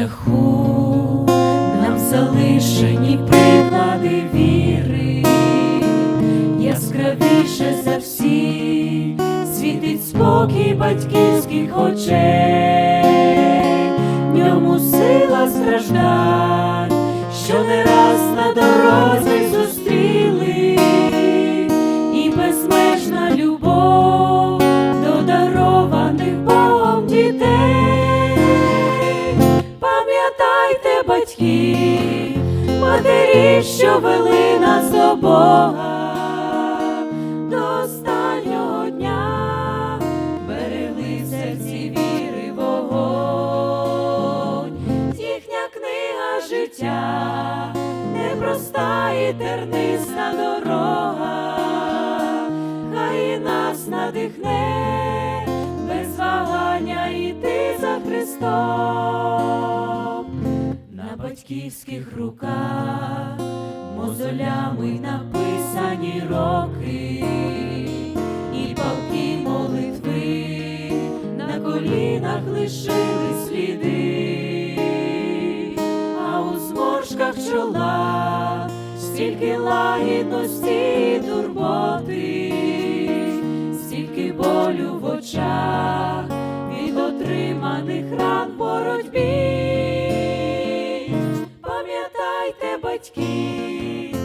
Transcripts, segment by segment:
шляху нам залишені приклади віри, яскравіше за всі світить спокій батьківських очей, в ньому сила страждань, що не раз на дорозі матері, що вели нас до Бога до останнього дня, берегли серці віри вогонь, їхня книга життя, непроста і терниста дорога, хай і нас надихне без вагання йти за Христом батьківських руках. Мозолями написані роки і палки молитви. На колінах лишили сліди, а у зморшках чола стільки лагідності і турботи, батьків,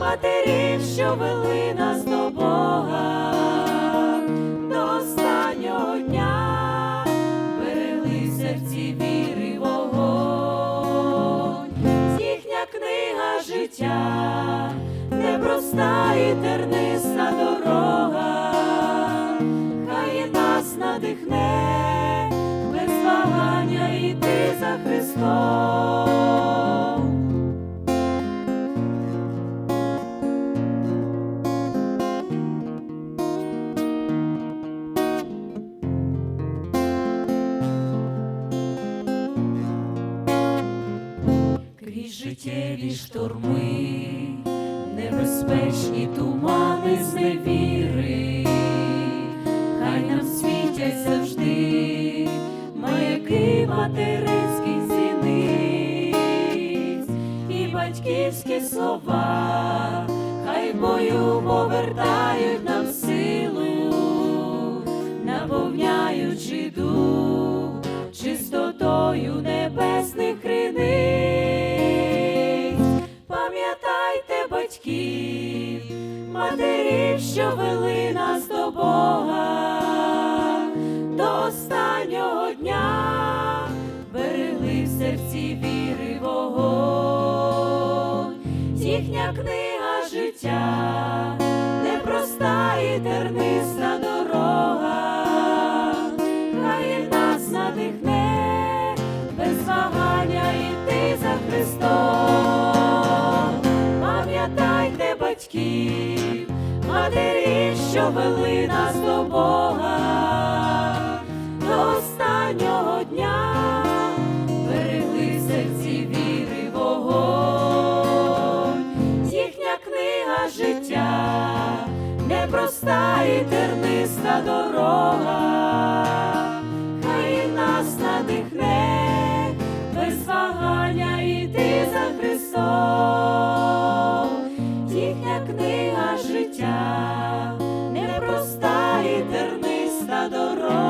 матерів, що вели нас до Бога. До останнього дня, берегли в серці віри вогонь, їхня книга життя, непроста і терниста дорога, хай нас надихне без вагання йти за Христом. Життєві шторми, небезпечні тумани зневіри, матерів, що вели нас до Бога до останнього дня, берегли в серці віри вогонь, їхня книга життя, непроста і терниста дорога, хай нас надихне без вагання йти за Христом. Батьків, матері, що вели нас до Бога до останнього дня, берегли серці віри вогонь, їхня книга життя, непроста і терниста дорога, книга